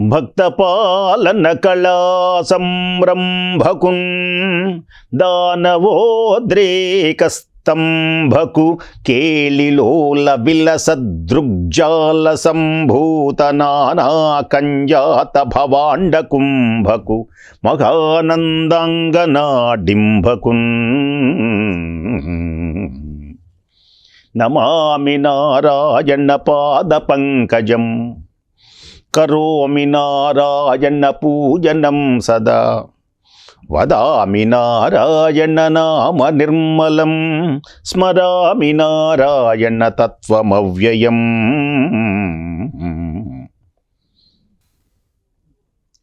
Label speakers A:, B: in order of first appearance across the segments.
A: భక్తపాలన కళా సంరంభకున్ దానవోద్రేకస్తంభకు కేళిలోల విలసదృగ్జాల సంభూత నానా కంజాత భవాండ కుంభకు మహానందాంగనాడింభకున్. నమామి నారాయణ పాద పంకజం. కరోమి నారాయణ పూజనం సదా. వదామి నారాయణ నామ నిర్మలం స్మరామి నారాయణ తత్వమవ్యయం.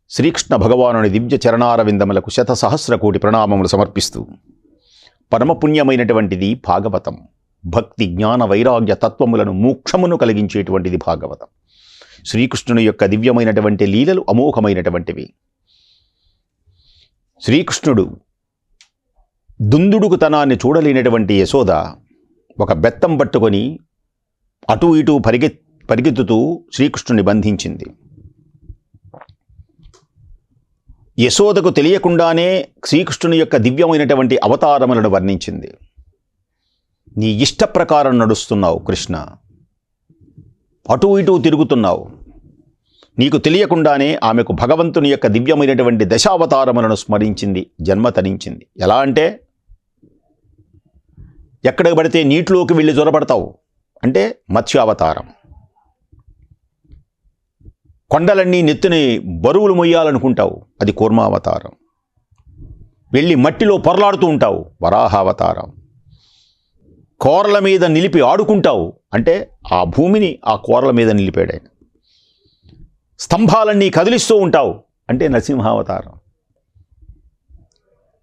A: శ్రీకృష్ణ భగవానుని దివ్య చరణారవిందములకు శత సహస్ర కోటి ప్రణామములు సమర్పిస్తూ పరమపుణ్యమైనటువంటిది భాగవతం భక్తి జ్ఞాన వైరాగ్య తత్వములను మోక్షమును కలిగించేటువంటిది భాగవతం. శ్రీకృష్ణుని యొక్క దివ్యమైనటువంటి లీలలు అమోఘమైనటువంటివి. శ్రీకృష్ణుడు దుందుడుకు తనాన్ని చూడలేనటువంటి యశోద ఒక బెత్తం పట్టుకొని అటు ఇటు పరిగె పరిగెత్తుతూ శ్రీకృష్ణుని బంధించింది. యశోదకు తెలియకుండానే శ్రీకృష్ణుని యొక్క దివ్యమైనటువంటి అవతారములను వర్ణించింది. నీ ఇష్ట ప్రకారం నడుస్తున్నావు కృష్ణ. అటు ఇటు తిరుగుతున్నావు. నీకు తెలియకుండానే ఆమెకు భగవంతుని యొక్క దివ్యమైనటువంటి దశావతారములను స్మరించింది జన్మ తరించింది. ఎలా అంటే ఎక్కడికి పడితే నీటిలోకి వెళ్ళి జ్వరపడతావు అంటే మత్స్యావతారం. కొండలన్నీ నెత్తిని బరువులు మొయ్యాలనుకుంటావు. అది కూర్మావతారం. వెళ్ళి మట్టిలో పొరలాడుతూ ఉంటావు. వరాహావతారం. కోరల మీద నిలిపి ఆడుకుంటావు అంటే ఆ భూమిని ఆ కోరల మీద నిలిపాడు ఆయన. స్తంభాలన్నీ కదిలిస్తూ ఉంటావు అంటే నరసింహావతారం.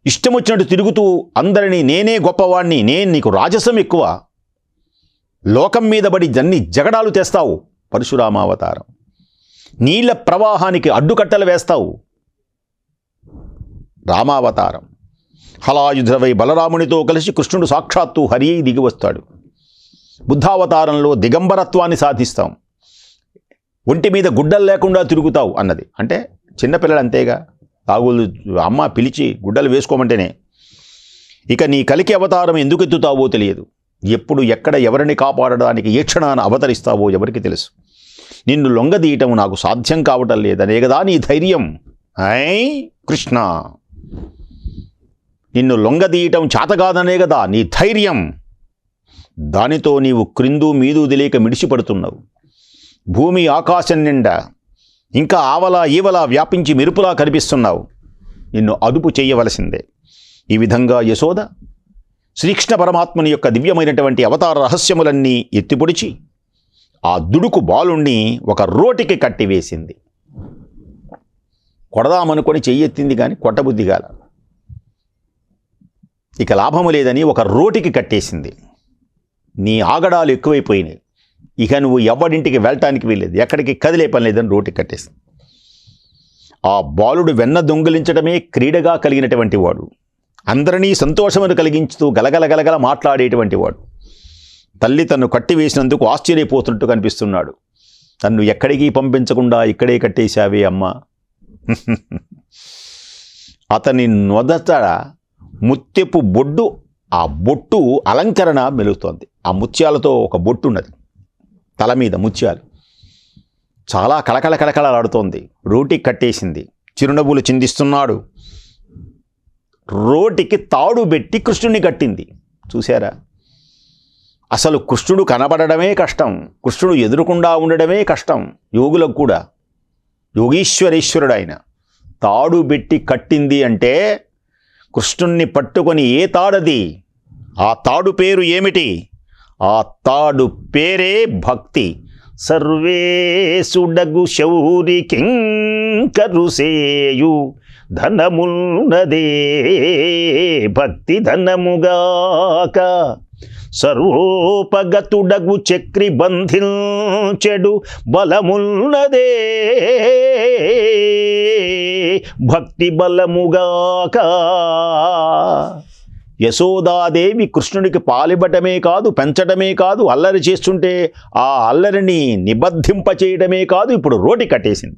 A: ఇష్టం వచ్చినట్టు తిరుగుతూ అందరినీ నేనే గొప్పవాణ్ణి నేను నీకు రాజసం ఎక్కువ. లోకం మీద పడి జన్ని జగడాలు తెస్తావు పరశురామావతారం. నీళ్ళ ప్రవాహానికి అడ్డుకట్టలు వేస్తావు రామావతారం. హలాయుధవై బలరామునితో కలిసి కృష్ణుడు సాక్షాత్తు హరి అయి దిగి వస్తాడు. బుద్ధావతారంలో దిగంబరత్వాన్ని సాధిస్తాం. ఒంటి మీద గుడ్డలు లేకుండా తిరుగుతావు అన్నది. అంటే చిన్నపిల్లలు అంతేగా. తాగులు అమ్మ పిలిచి గుడ్డలు వేసుకోమంటేనే. ఇక నీ కలికి అవతారం ఎందుకు ఎత్తుతావో తెలియదు. ఎప్పుడు ఎక్కడ ఎవరిని కాపాడడానికి ఏ క్షణాన అవతరిస్తావో ఎవరికి తెలుసు. నిన్ను లొంగదీయటం నాకు సాధ్యం కావటం లేదనే కదా నీ ధైర్యం. ఐ కృష్ణ. నిన్ను లొంగదీయటం చేతగాదనే కదా నీ ధైర్యం. దానితో నీవు క్రిందు మీదు తెలియక మిడిసిపడుతున్నావు. భూమి ఆకాశం నిండా ఇంకా ఆవలా ఈవలా వ్యాపించి మెరుపులా కనిపిస్తున్నావు. నిన్ను అదుపు చేయవలసిందే. ఈ విధంగా యశోద శ్రీకృష్ణ పరమాత్మని యొక్క దివ్యమైనటువంటి అవతార రహస్యములన్నీ ఎత్తిపొడిచి ఆ దుడుకు బాలుణ్ణి ఒక రోటికి కట్టివేసింది. కొడదామనుకొని చెయ్యెత్తింది కానీ కొట్టబుద్ధి గాల ఇక లాభము లేదని ఒక రోటికి కట్టేసింది. నీ ఆగడాలు ఎక్కువైపోయినాయి. ఇక నువ్వు ఎవడింటికి వెళ్ళటానికి వీల్లేదు. ఎక్కడికి కదిలే పని లేదని రోటికి కట్టేసింది. ఆ బాలుడు వెన్న దొంగిలించడమే క్రీడగా కలిగినటువంటి వాడు. అందరినీ సంతోషమును కలిగించుతూ గలగల గలగల మాట్లాడేటువంటి వాడు. తల్లి తన్ను కట్టివేసినందుకు ఆశ్చర్యపోతున్నట్టు కనిపిస్తున్నాడు. తన్ను ఎక్కడికి పంపించకుండా ఇక్కడే కట్టేశావే అమ్మా. అతని నొదట ముత్యపు బొడ్డు ఆ బొట్టు అలంకరణ మెలుగుతోంది. ఆ ముత్యాలతో ఒక బొట్టు ఉన్నది తల మీద ముత్యాలు. చాలా కళకళ కళకళలాడుతోంది. రోటి కట్టేసింది. చిరునవ్వులు చిందిస్తున్నాడు. రోటికి తాడు పెట్టి కృష్ణుని కట్టింది. చూసారా అసలు కృష్ణుడు కనబడడమే కష్టం. కృష్ణుడు ఎదురుకుండా ఉండడమే కష్టం. యోగులకు కూడా. యోగీశ్వరేశ్వరుడు ఆయన. తాడు పెట్టి కట్టింది అంటే కృష్ణుణ్ణి పట్టుకొని ఏ తాడది? ఆ తాడు పేరు ఏమిటి? ఆ తాడు పేరే భక్తి. సర్వేసుడగు శౌరి కింకరుసేయు ధనమున్నదే భక్తి ధనముగాక. సర్వోపగతుడగు చక్రి బంధించెడు బలమున్నదే. భక్తి బలముగాక. యశోదాదేవి కృష్ణుడికి పాలిబటమే కాదు పెంచడమే కాదు అల్లరి చేస్తుంటే ఆ అల్లరిని నిబద్ధింప చేయడమే కాదు ఇప్పుడు రోటి కట్టేసింది.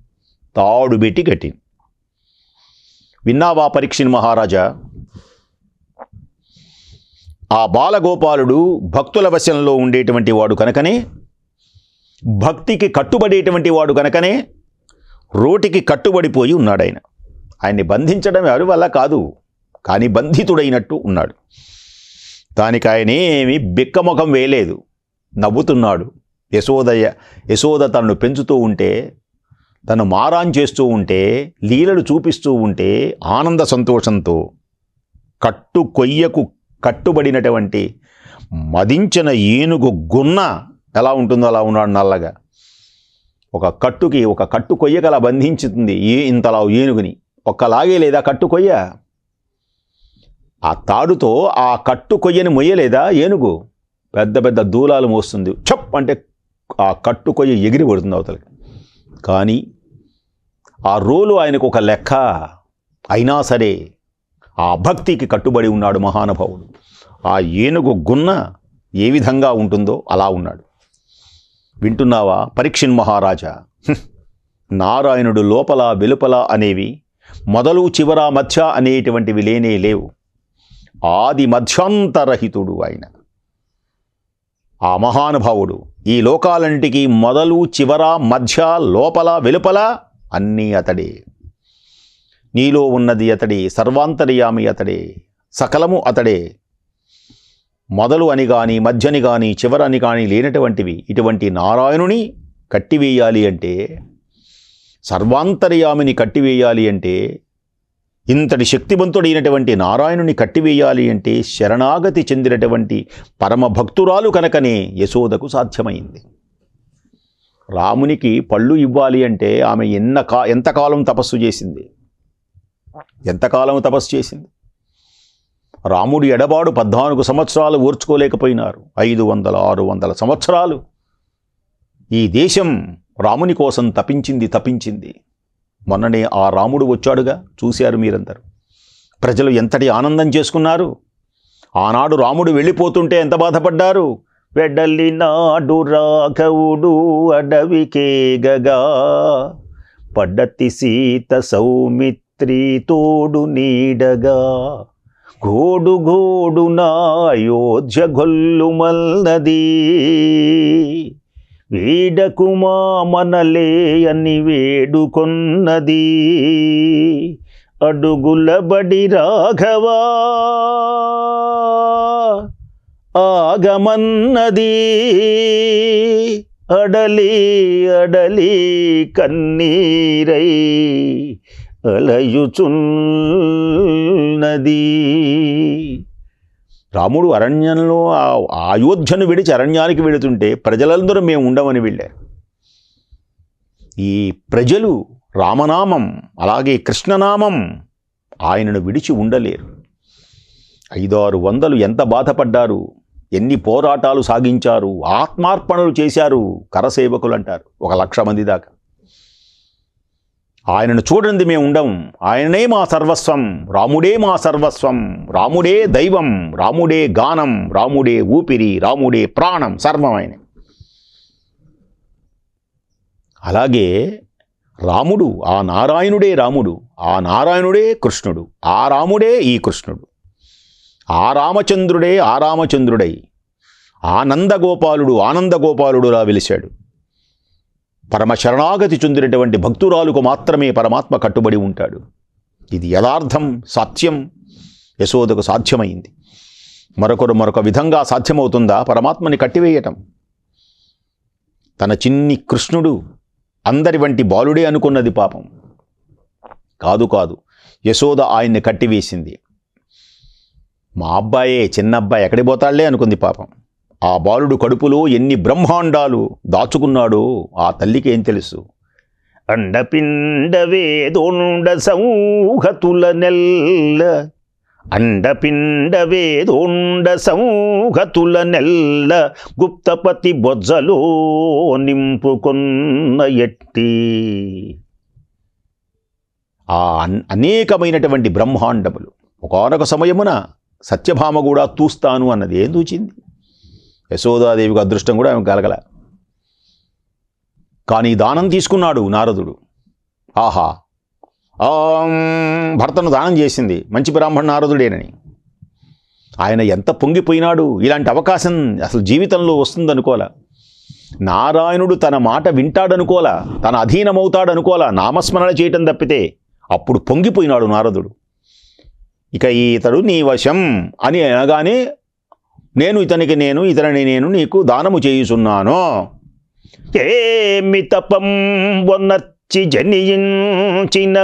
A: తాడు పెట్టి కట్టింది. విన్నావా పరీక్షని మహారాజా? ఆ బాలగోపాలుడు భక్తుల వశంలో ఉండేటువంటి వాడు కనుకనే భక్తికి కట్టుబడేటువంటి వాడు కనుకనే రోటికి కట్టుబడిపోయి ఉన్నాడు ఆయన. ఆయన్ని బంధించడం ఎవరి వల్ల కాదు కానీ బంధితుడైనట్టు ఉన్నాడు. దానికి ఆయన ఏమి బిక్కముఖం వేయలేదు నవ్వుతున్నాడు. యశోదయ యశోద తనను పెంచుతూ ఉంటే తను మారాన్ చేస్తూ ఉంటే లీలలు చూపిస్తూ ఉంటే ఆనంద సంతోషంతో కట్టు కొయ్యకు కట్టుబడినటువంటి మదించిన ఏనుగు గున్న ఎలా ఉంటుందో అలా ఉన్నాడు నల్లగా. ఒక కట్టుకి ఒక కట్టు కొయ్యకి అలా బంధించుతుంది ఏ ఇంతలా ఏనుగుని. ఒక్కలాగే లేదా కట్టు కొయ్య? ఆ తాడుతో ఆ కట్టు కొయ్యని మొయ్యలేదా ఏనుగు? పెద్ద పెద్ద దూలాలు మోస్తుంది. చప్ అంటే ఆ కట్టు కొయ్య ఎగిరి పడుతుంది అవతలకి. కానీ ఆ రోలు ఆయనకు ఒక లెక్క. అయినా సరే ఆ భక్తికి కట్టుబడి ఉన్నాడు మహానుభావుడు. ఆ ఏనుగు గున్న ఏ విధంగా ఉంటుందో అలా ఉన్నాడు. వింటున్నావా? పరీక్షిన్ మహారాజా. నారాయణుడు లోపల వెలుపల అనేవి మొదలు చివర మధ్య అనేటువంటివి లేనే లేవు. ఆది మధ్యాంతరహితుడు ఆయన. ఆ మహానుభావుడు ఈ లోకాలంటికి మొదలు చివర మధ్య లోపల వెలుపల అన్నీ అతడే. నీలో ఉన్నది అతడే సర్వాంతర్యామి అతడే సకలము అతడే. మొదలు అని కానీ మధ్యని కానీ చివరని కానీ లేనటువంటివి ఇటువంటి నారాయణుని కట్టివేయాలి అంటే సర్వాంతర్యామిని కట్టివేయాలి అంటే ఇంతటి శక్తివంతుడైనటువంటి నారాయణుని కట్టివేయాలి అంటే శరణాగతి చెందినటువంటి పరమ భక్తురాలు కనుకనే యశోదకు సాధ్యమైంది. రామునికి పళ్ళు ఇవ్వాలి అంటే ఆమె ఎన్న కా ఎంతకాలం తపస్సు చేసింది? ఎంతకాలం తపస్సు చేసింది? రాముడు ఎడబాడు పద్నాలుగు సంవత్సరాలు ఓర్చుకోలేకపోయినారు. ఐదు వందల ఆరు వందల సంవత్సరాలు. ఈ దేశం రాముని కోసం తపించింది తపించింది. మొన్ననే ఆ రాముడు వచ్చాడుగా చూశారు మీరందరూ. ప్రజలు ఎంతటి ఆనందం చేసుకున్నారు? ఆనాడు రాముడు వెళ్ళిపోతుంటే ఎంత బాధపడ్డారు? వెడలినాడు రాఘవుడు అడవికేగగా పడ్డతి సీత సౌమిత్ సౌమిత్రి తోడు నీడగా గోడు గోడు నా అయోధ్య గొల్లు మల్నది వీడకుమా మనలే అని వేడుకొన్నది. అడుగుల బడి రాఘవా ఆగమన్నది. అడలి అడలి కన్నీరై అలయుచున్నది రాముడు అరణ్యంలో ఆ అయోధ్యను విడిచి అరణ్యానికి వెళుతుంటే ప్రజలందరూ మేము ఉండమని వెళ్ళారు. ఈ ప్రజలు రామనామం అలాగే కృష్ణనామం ఆయనను విడిచి ఉండలేరు. ఐదారు వందలు ఎంత బాధపడ్డారు ఎన్ని పోరాటాలు సాగించారు ఆత్మార్పణలు చేశారు కరసేవకులు అంటారు. ఒక లక్ష మంది దాకా. ఆయనను చూడండి మేము ఉండం. ఆయననే మా సర్వస్వం రాముడే మా సర్వస్వం రాముడే దైవం రాముడే గానం రాముడే ఊపిరి రాముడే ప్రాణం సర్వం ఆయన అలాగే రాముడు ఆ నారాయణుడే రాముడు ఆ నారాయణుడే కృష్ణుడు ఆ రాముడే ఈ కృష్ణుడు ఆ రామచంద్రుడే ఆ రామచంద్రుడై ఆనందగోపాలుడు ఆనందగోపాలుడులా వెలిశాడు. పరమ శరణాగతి చెందినటువంటి భక్తురాలకు మాత్రమే పరమాత్మ కట్టుబడి ఉంటాడు. ఇది యథార్థం సాధ్యం యశోదకు సాధ్యమైంది. మరొకరు మరొక విధంగా సాధ్యమవుతుందా? పరమాత్మని కట్టివేయటం. తన చిన్ని కృష్ణుడు అందరి వంటి బాలుడే అనుకున్నది పాపం. కాదు కాదు యశోద ఆయన్ని కట్టివేసింది. మా అబ్బాయే చిన్న అబ్బాయి ఎక్కడికి పోతాళ్ళే అనుకుంది పాపం. ఆ బాలుడు కడుపులో ఎన్ని బ్రహ్మాండాలు దాచుకున్నాడో ఆ తల్లికి ఏం తెలుసు? అండపిండ వేదోండ సంహతుల నెల్ల అండపిండ వేదోండ సంహతుల నెల్ల గుప్తపతి బొజ్జలో నింపుకొన్న ఎట్టి. ఆ అన్- అనేకమైనటువంటి బ్రహ్మాండములు. ఒకనొక సమయమున సత్యభామ కూడా తూస్తాను అన్నది ఏం తూచింది? యశోదాదేవికి అదృష్టం కూడా ఆమె కలగల. కానీ దానం తీసుకున్నాడు నారదుడు. ఆహా ఆం, భర్తను దానం చేసింది మంచి బ్రాహ్మణ నారదుడేనని. ఆయన ఎంత పొంగిపోయినాడు? ఇలాంటి అవకాశం అసలు జీవితంలో వస్తుందనుకోలే నారాయణుడు తన మాట వింటాడనుకోలా తన అధీనమవుతాడనుకోలా నామస్మరణ చేయటం తప్పితే అప్పుడు పొంగిపోయినాడు నారదుడు. ఇక ఇతడు నీ వశం అని అనగానే నేను ఇతనికి నేను ఇతనిని నేను నీకు దానము చేయుచున్నాను. ఏమి తపం వన్నర్చి జనియించిన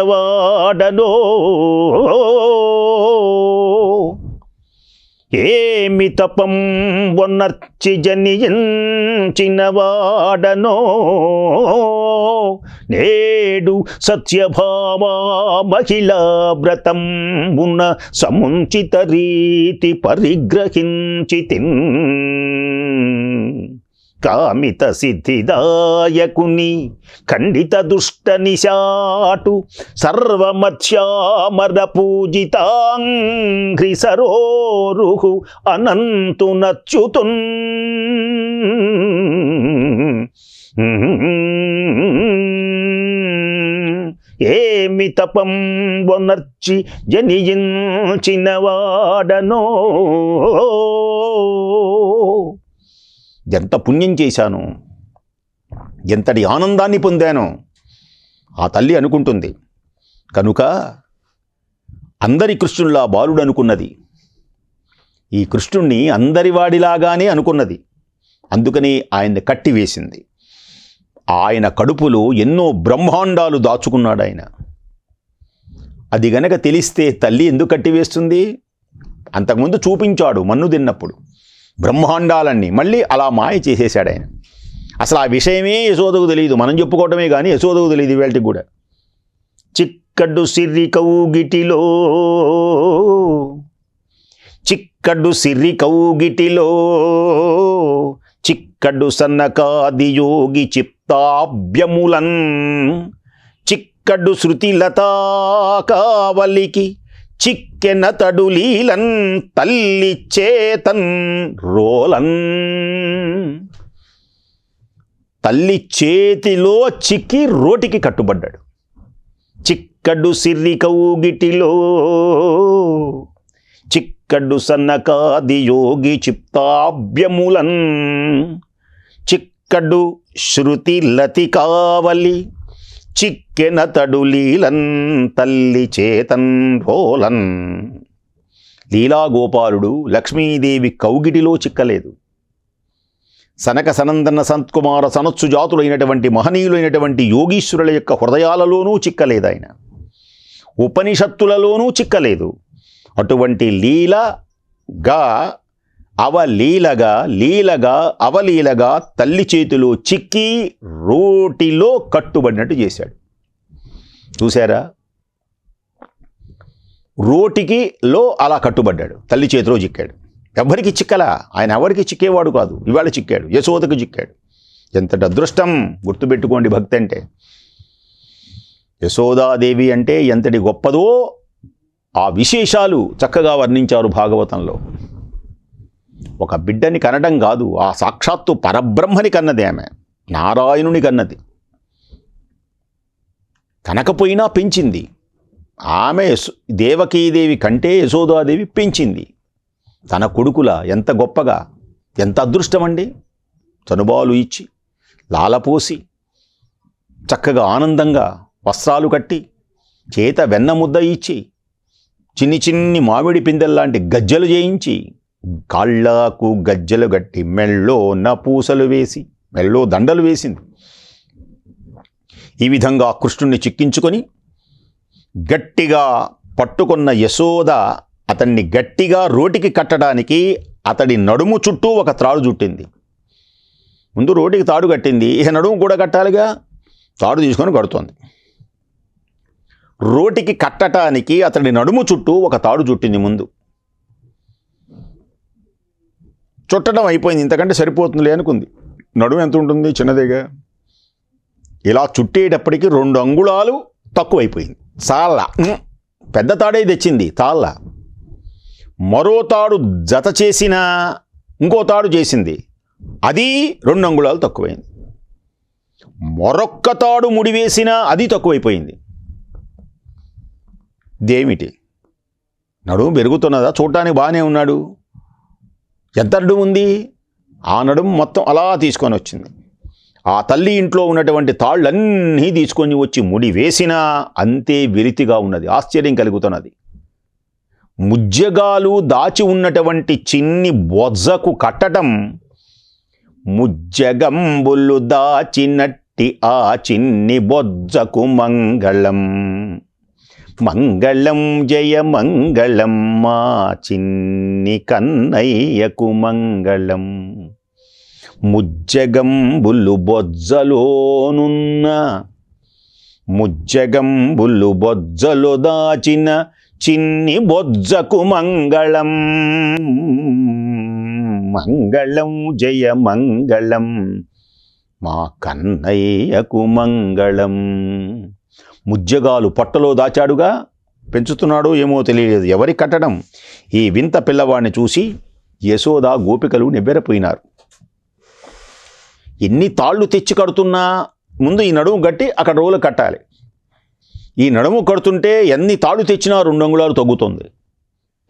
A: ఏమి తపం వన్నర్చి జనియించినవాడనో నేడు సత్యభామా మహిళా వ్రతం ఉన్న సముంచిత రీతి పరిగ్రహించి కామిత సిద్ధిదాయకుని ఖండిత దుష్ట నిశాటు సర్వమత్యామర పూజితాంఘ్రి సరోరుహు అనంతు నచ్యుతున్ ఏమి తపం వనర్చి జనియించిన వాడనో ఎంత పుణ్యం చేశాను ఎంతటి ఆనందాన్ని పొందాను ఆ తల్లి అనుకుంటుంది. కనుక అందరి కృష్ణుల్లా బాలుడు అనుకున్నది. ఈ కృష్ణుణ్ణి అందరి వాడిలాగానే అనుకున్నది. అందుకని ఆయన్ని కట్టివేసింది. ఆయన కడుపులో ఎన్నో బ్రహ్మాండాలు దాచుకున్నాడు ఆయన అది గనక తెలిస్తే తల్లి ఎందుకు కట్టివేస్తుంది? అంతకుముందు చూపించాడు మన్ను తిన్నప్పుడు. బ్రహ్మాండాలన్నీ మళ్ళీ అలా మాయ చేసేశాడు ఆయన. అసలు ఆ విషయమే యశోదకు తెలియదు. మనం చెప్పుకోవటమే కానీ యశోదకు తెలియదు వీళ్ళకి కూడా. చిక్కడ్డు సిర్రి కౌగిటిలో చిక్కడ్డు సిర్రి కౌగిటిలో చిక్కడ్డు సన్నకాది యోగి చిప్తాభ్యములన్ చిక్కడు శృతిలతా కావలికి చిక్కెన తడులీలన్ తల్లి చేతన్ రోలన్. తల్లి చేతిలో చిక్కి రోటికి కట్టుబడ్డాడు. చిక్కడు సిర్రి కౌగిటిలో చిక్కడు సన్నకాది యోగి చిత్తాభ్యములన్. చిక్కడు శృతి లతి కావలి చిక్కెన తడులీలన్ తల్లి చేతన్ రోలన్. లీలాగోపాలుడు లక్ష్మీదేవి కౌగిటిలో చిక్కలేదు. సనక సనందన సంత్కుమార సనత్సు జాతులైనటువంటి మహనీయులైనటువంటి యోగీశ్వరుల యొక్క హృదయాలలోనూ చిక్కలేదు ఆయన ఉపనిషత్తులలోనూ చిక్కలేదు. అటువంటి లీలగా అవలీలగా లీలగా అవలీలగా తల్లి చేతిలో చిక్కి రోటిలో కట్టుబడినట్టు చేశాడు. చూసారా రోటికి లో అలా కట్టుబడ్డాడు. తల్లి చేతిలో చిక్కాడు. ఎవ్వరికి చిక్కలా? ఆయన ఎవరికి చిక్కేవాడు కాదు. ఇవాళ చిక్కాడు. యశోదకు చిక్కాడు. ఎంతటి అదృష్టం గుర్తుపెట్టుకోండి భక్తి అంటే. యశోదాదేవి అంటే ఎంతటి గొప్పదో ఆ విశేషాలు చక్కగా వర్ణించారు భాగవతంలో. ఒక బిడ్డని కనడం కాదు ఆ సాక్షాత్తు పరబ్రహ్మని కన్నది ఆమె నారాయణుని కన్నది. కనకపోయినా పెంచింది. ఆమె దేవకీదేవి కంటే యశోదాదేవి పెంచింది. తన కొడుకుల ఎంత గొప్పగా ఎంత అదృష్టమండి? తనుబాలు చనుబాలు ఇచ్చి లాలపోసి చక్కగా ఆనందంగా వస్త్రాలు కట్టి చేత వెన్న ముద్ద ఇచ్చి చిన్ని చిన్ని మామిడి పిందెల్లాంటి గజ్జలు చేయించి కాళ్ళకు గజ్జలు గట్టి మెళ్ళో పూసలు వేసి మెళ్ళో దండలు వేసింది. ఈ విధంగా కృష్ణుణ్ణి చిక్కించుకొని గట్టిగా పట్టుకున్న యశోద అతన్ని గట్టిగా రోటికి కట్టడానికి అతడి నడుము చుట్టూ ఒక త్రాడు చుట్టింది. ముందు రోటికి తాడు కట్టింది. ఇక నడుము కూడా కట్టాలిగా? తాడు తీసుకొని కడుతోంది. రోటికి కట్టడానికి అతడి నడుము చుట్టూ ఒక తాడు చుట్టింది ముందు. చుట్టడం అయిపోయింది. ఇంతకంటే సరిపోతుందిలే అనుకుంది. నడుము ఎంత ఉంటుంది? చిన్నదేగా? ఇలా చుట్టేటప్పటికి రెండు అంగుళాలు తక్కువైపోయింది. చాల పెద్ద తాడే తెచ్చింది. తాళ్ళ. మరో తాడు జత చేసిన ఇంకో తాడు చేసింది. అది రెండు అంగుళాలు తక్కువైంది. మరొక్క తాడు ముడివేసినా అది తక్కువైపోయింది. దేమిటి నడుము పెరుగుతున్నదా? చూడటానికి బాగానే ఉన్నాడు. ఎంత నడుము ఉంది. ఆ నడుము మొత్తం అలా తీసుకొని వచ్చింది. ఆ తల్లి ఇంట్లో ఉన్నటువంటి తాళ్ళన్నీ తీసుకొని వచ్చి ముడి వేసినా అంతే విరితిగా ఉన్నది. ఆశ్చర్యం కలుగుతున్నది. ముజ్జగాలు దాచి ఉన్నటువంటి చిన్ని బొజ్జకు కట్టడం ముజ్జగంబులు దాచినట్టి ఆ చిన్ని బొజ్జకు మంగళం. మంగళం జయ మంగళం మా చిన్ని కన్నయ్యకు మంగళం ముజ్జగంబులు బొజ్జలోనున్న ముజ్జగంబులు బొజ్జలో దాచిన చిన్ని బొజ్జకు మంగళం మంగళం జయ మంగళం మా కన్నయ్యకు మంగళం ముజ్జగాలు పొట్టలో దాచాడుగా? పెంచుతున్నాడో ఏమో తెలియలేదు. ఎవరి కట్టడం? ఈ వింత పిల్లవాడిని చూసి యశోద గోపికలు నివ్వెరపోయినారు. ఎన్ని తాళ్ళు తెచ్చి కడుతున్నా? ముందు ఈ నడుము కట్టి అక్కడ రోలు కట్టాలి. ఈ నడుము కడుతుంటే ఎన్ని తాళ్ళు తెచ్చినా రెండు అంగుళాలు తగ్గుతుంది.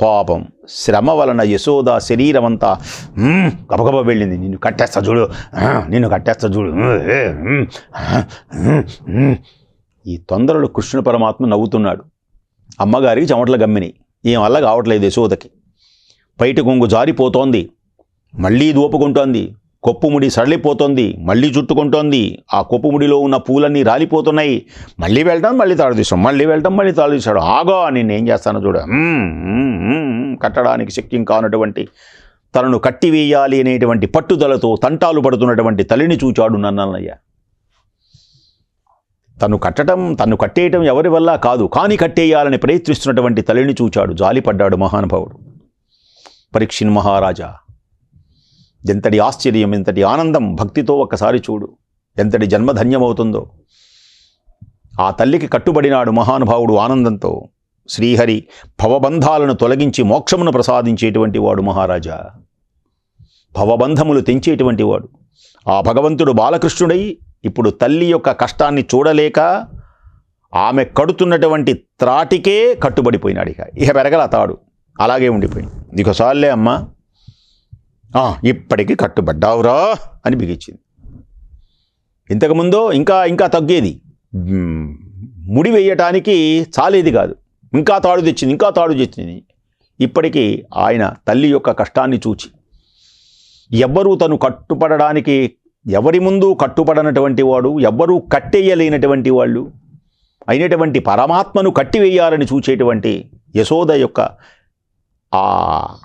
A: పాపం శ్రమ వలన యశోద శరీరం అంతా గబగబ వెళ్ళింది. నిన్ను కట్టేస్తా చూడు. నిన్ను కట్టేస్తా చూడు. ఈ తొందరలో కృష్ణ పరమాత్మ నవ్వుతున్నాడు. అమ్మగారికి చెమటల గమ్మిని. ఏం వల్ల కావట్లేదు యశోదకి. బయట కొంగు జారిపోతోంది. మళ్ళీ దూపుకుంటోంది. కొప్పుముడి సడలిపోతోంది. మళ్ళీ చుట్టుకుంటోంది. ఆ కొప్పుముడిలో ఉన్న పూలన్నీ రాలిపోతున్నాయి. మళ్ళీ వెళ్ళడం మళ్ళీ తాడు తీసాం మళ్ళీ వెళ్ళడం మళ్ళీ తాడు తీసాడు ఆగో నేను ఏం చేస్తానో చూడ. కట్టడానికి శక్యం కానటువంటి తనను కట్టివేయాలి అనేటువంటి పట్టుదలతో తంటాలు పడుతున్నటువంటి తల్లిని చూచాడు నన్నయ్య తను కట్టడం తను కట్టేయటం ఎవరి వల్ల కాదు. కాని కట్టేయాలని ప్రయత్నిస్తున్నటువంటి తల్లిని చూచాడు. జాలిపడ్డాడు మహానుభావుడు. పరీక్షిన్ మహారాజా ఎంతటి ఆశ్చర్యం ఎంతటి ఆనందం భక్తితో ఒక్కసారి చూడు. ఎంతటి జన్మధన్యమవుతుందో. ఆ తల్లికి కట్టుబడినాడు మహానుభావుడు ఆనందంతో. శ్రీహరి భవబంధాలను తొలగించి మోక్షమును ప్రసాదించేటువంటి వాడు మహారాజా. భవబంధములు తెంచేటువంటి వాడు. ఆ భగవంతుడు బాలకృష్ణుడై ఇప్పుడు తల్లి యొక్క కష్టాన్ని చూడలేక ఆమె కడుతున్నటువంటి త్రాటికే కట్టుబడిపోయినాడు ఇక. ఇక పెరగల తాడు. అలాగే ఉండిపోయింది. నీకోసార్లే అమ్మా. ఇప్పటికీ కట్టుబడ్డావురా అని బిగించింది. ఇంతకుముందో ఇంకా ఇంకా తగ్గేది. ముడి వేయటానికి చాలేది కాదు. ఇంకా తాడు తెచ్చింది ఇంకా తాడు తెచ్చింది. ఇప్పటికీ ఆయన తల్లి యొక్క కష్టాన్ని చూచి ఎవ్వరూ తను కట్టుపడడానికి ఎవరి ముందు కట్టుపడనటువంటి వాడు ఎవ్వరూ కట్టేయలేనటువంటి వాళ్ళు అయినటువంటి పరమాత్మను కట్టివేయాలని చూచేటువంటి యశోద యొక్క ఆ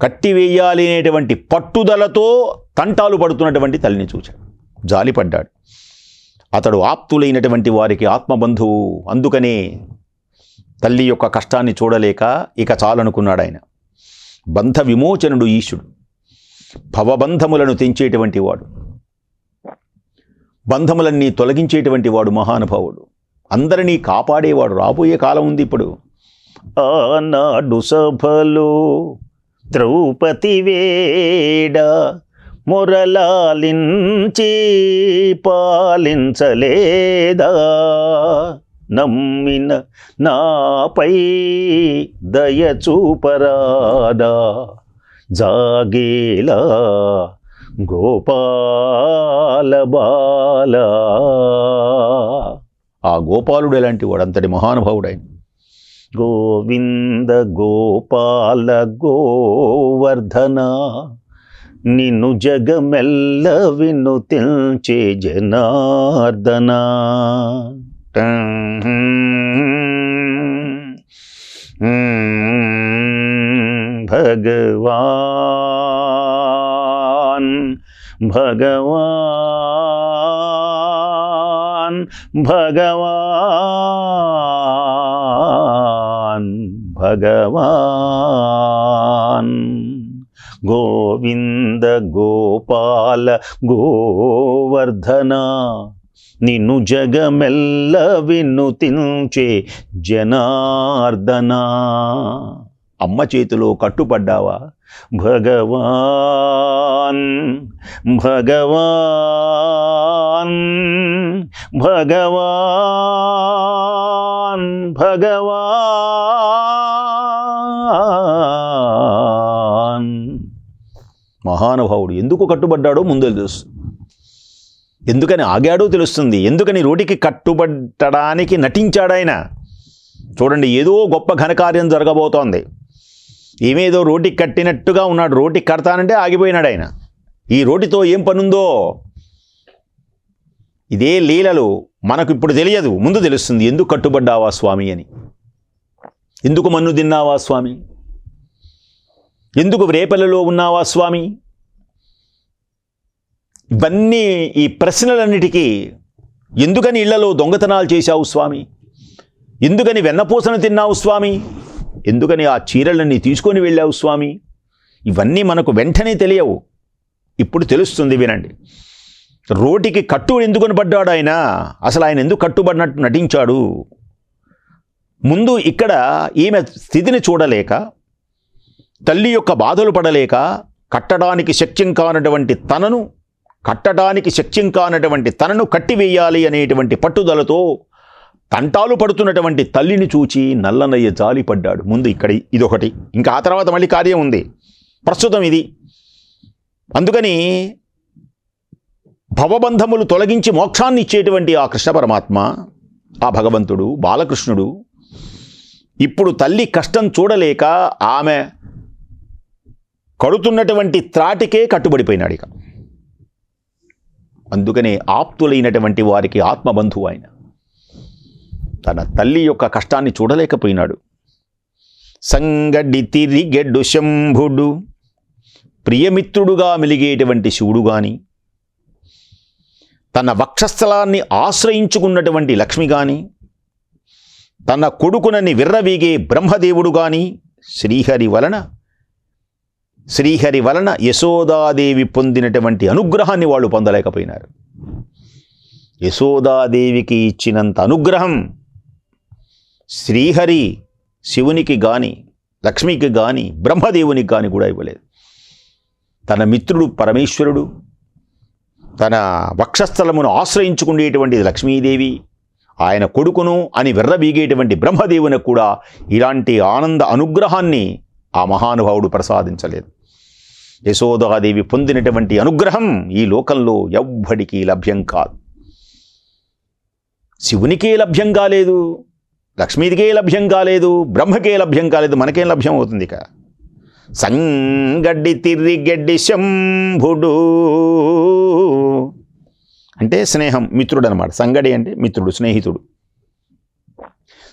A: కట్టివేయాలనేటువంటి పట్టుదలతో తంటాలు పడుతున్నటువంటి తల్లిని చూచాడు. జాలిపడ్డాడు అతడు ఆప్తులైనటువంటి వారికి ఆత్మబంధువు అందుకనే తల్లి యొక్క కష్టాన్ని చూడలేక ఇక చాలనుకున్నాడు ఆయన. బంధ విమోచనుడు ఈశుడు భవబంధములను తెంచేటువంటి వాడు. బంధములన్నీ తొలగించేటువంటి వాడు మహానుభావుడు. అందరినీ కాపాడేవాడు రాబోయే కాలం ఉంది ఇప్పుడు. ఆనాడు సభలో ద్రౌపది వేడ మురలాలించి పాలించలేదా? నమ్మిన నాపై దయ చూపరాదా? జాగేలా గోపాల బాల ఆ గోపాలుడు ఎలాంటి వాడు అంతటి మహానుభావుడైన గోవింద గోపాల గోవర్ధన నిన్ను జగమెల్ల విను తెల్చే జనార్దన భగవా భగవాన్ భగవాన్ భగవాన్. గోవింద గోపాల గోవర్ధన నిన్ను జగమెల్ల వినుతించే జనార్దన. అమ్మ చేతిలో కట్టుపడ్డావా? భగవాన్ భగవాన్ భగవాన్ భగవాన్. మహానుభావుడు ఎందుకు కట్టుబడ్డాడో ముందు తెలుసు. ఎందుకని ఆగాడో తెలుస్తుంది. ఎందుకని రోటికి కట్టుబట్టడానికి నటించాడాయన? చూడండి ఏదో గొప్ప ఘనకార్యం జరగబోతోంది. ఏమేదో రోటికి కట్టినట్టుగా ఉన్నాడు. రోటికి కడతానంటే ఆగిపోయినాడు ఆయన. ఈ రోటితో ఏం పనుందో? ఇదే లీలలు మనకు ఇప్పుడు తెలియదు. ముందు తెలుస్తుంది ఎందుకు కట్టుబడ్డావా స్వామి అని. ఎందుకు మన్ను తిన్నావా స్వామి? ఎందుకు రేపలలో ఉన్నావా స్వామి? ఇవన్నీ ఈ ప్రశ్నలన్నిటికీ ఎందుకని ఇళ్ళలో దొంగతనాలు చేశావు స్వామి? ఎందుకని వెన్నపూసను తిన్నావు స్వామి? ఎందుకని ఆ చీరలన్నీ తీసుకొని వెళ్ళావు స్వామి? ఇవన్నీ మనకు వెంటనే తెలియవు. ఇప్పుడు తెలుస్తుంది వినండి. రోటికి కట్టు ఎందుకుని పడ్డాడు ఆయన? అసలు ఆయన ఎందుకు కట్టుబడినట్టు నటించాడు? ముందు ఇక్కడ ఈమె స్థితిని చూడలేక తల్లి యొక్క బాధలు పడలేక కట్టడానికి శక్యం కానటువంటి తనను కట్టడానికి శక్యం కానటువంటి తనను కట్టివేయాలి అనేటువంటి పట్టుదలతో తంటాలు పడుతున్నటువంటి తల్లిని చూచి నల్లనయ్య జాలి పడ్డాడు. ముందు ఇక్కడ ఇదొకటి. ఇంకా ఆ తర్వాత మళ్ళీ కార్యం ఉంది. ప్రస్తుతం ఇది. అందుకని భవబంధములు తొలగించి మోక్షాన్ని ఇచ్చేటువంటి ఆ కృష్ణ పరమాత్మ ఆ భగవంతుడు బాలకృష్ణుడు ఇప్పుడు తల్లి కష్టం చూడలేక ఆమె కడుతున్నటువంటి త్రాటికే కట్టుబడిపోయినాడు ఇక. అందుకనే ఆప్తులైనటువంటి వారికి ఆత్మబంధువు ఆయన. తన తల్లి యొక్క కష్టాన్ని చూడలేకపోయినాడు. సంగడి తిరిగెడ్డు శంభుడు ప్రియమిత్రుడుగా మెలిగేటువంటి శివుడు గాని తన వక్షస్థలాన్ని ఆశ్రయించుకున్నటువంటి లక్ష్మి గాని తన కొడుకునని విర్రవీగే బ్రహ్మదేవుడు గాని శ్రీహరి వలన శ్రీహరి వలన యశోదాదేవి పొందినటువంటి అనుగ్రహాన్ని వాళ్ళు పొందలేకపోయినారు. యశోదాదేవికి ఇచ్చినంత అనుగ్రహం శ్రీహరి శివునికి గాని లక్ష్మికి గాని బ్రహ్మదేవునికి కానీ కూడా ఇవ్వలేదు. తన మిత్రుడు పరమేశ్వరుడు తన వక్షస్థలమును ఆశ్రయించుకునేటువంటి లక్ష్మీదేవి ఆయన కొడుకును అని విర్రబీగేటువంటి బ్రహ్మదేవునికి కూడా ఇలాంటి ఆనంద అనుగ్రహాన్ని ఆ మహానుభావుడు ప్రసాదించలేదు. యశోదాదేవి పొందినటువంటి అనుగ్రహం ఈ లోకంలో ఎవ్వడికి లభ్యం కాదు. శివునికే లభ్యం కాలేదు లక్ష్మీదికే లభ్యం కాలేదు బ్రహ్మకే లభ్యం కాలేదు మనకేం లభ్యం అవుతుంది ఇక? సంగడ్డి తిరిగడ్డి శంభుడు. అంటే స్నేహం మిత్రుడు అనమాట సంగడి అంటే మిత్రుడు స్నేహితుడు.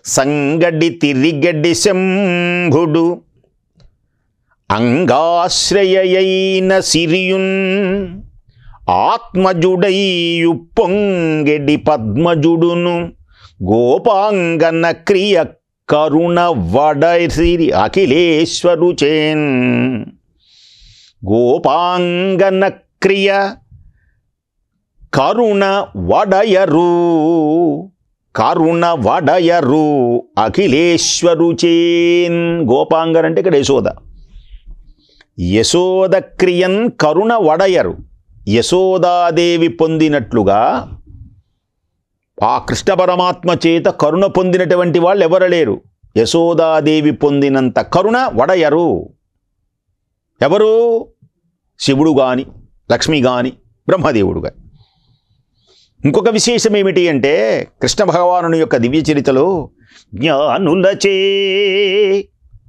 A: సంగడ్డి తిరిగడ్డి శంభుడు. అంగాశ్రయైన సిరియున్. ఆత్మజుడైయు పొంగెడి పద్మజుడును. గోపాంగన క్రియ కరుణ వడసిరి అఖిలేశ్వరు చేన్. గోపాంగన క్రియ కరుణ వడయరు కరుణ వడయరు అఖిలేశ్వరు చేన్. గోపాంగన్ అంటే ఇక్కడ యశోద. యశోద క్రియన్ కరుణ వడయరు. యశోదాదేవి పొందినట్లుగా ఆ కృష్ణ పరమాత్మ చేత కరుణ పొందినటువంటి వాళ్ళు ఎవరు లేరు? యశోదాదేవి పొందినంత కరుణ వడయరు. ఎవరు? శివుడు గాని లక్ష్మి గాని బ్రహ్మదేవుడు గాని. ఇంకొక విశేషం ఏమిటి అంటే కృష్ణ భగవానుని యొక్క దివ్య చరితలో జ్ఞానులచే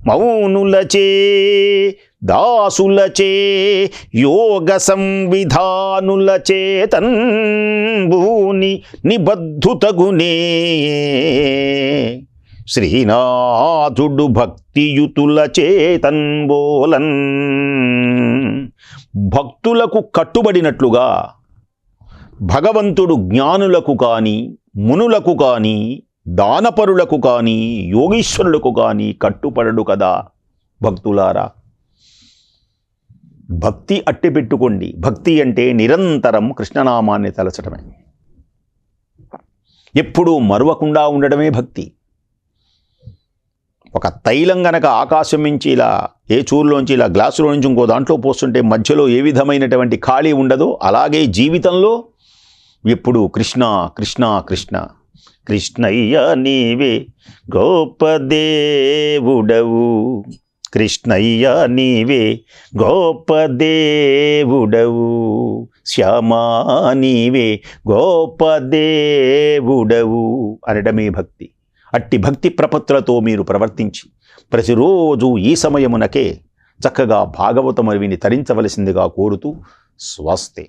A: మౌనులచే దాసులచే యోగ సంవిధానులచే తన్భూని నిబద్ధుతగునే. శ్రీనాథుడు భక్తియుతుల చేతన్బోలన్ భక్తులకు కట్టుబడినట్లుగా భగవంతుడు జ్ఞానులకు కానీ మునులకు కానీ దానపరులకు కానీ యోగీశ్వరులకు కానీ కట్టుపడడు కదా భక్తులారా. భక్తి అట్టి పెట్టుకోండి. భక్తి అంటే నిరంతరం కృష్ణనామాన్ని తలచడమే. ఎప్పుడూ మరువకుండా ఉండడమే భక్తి. ఒక తైలం గనక ఆకాశం నుంచి ఇలా ఏ చూరులోంచి ఇలా గ్లాసులో నుంచి ఇంకో దాంట్లో పోస్తుంటే మధ్యలో ఏ విధమైనటువంటి ఖాళీ ఉండదో అలాగే జీవితంలో ఎప్పుడు కృష్ణ కృష్ణ కృష్ణ. కృష్ణయ్య నీవే గోపదేవుడవు కృష్ణయ్య నీవే గోప దేవుడవు. శ్యామా నీవే గోప దేవుడవు అనడమే భక్తి. అట్టి భక్తి ప్రపత్రతో మీరు ప్రవర్తించి ప్రతిరోజు ఈ సమయమునకే చక్కగా భాగవతమరివిని తరించవలసిందిగా కోరుతూ స్వస్తే.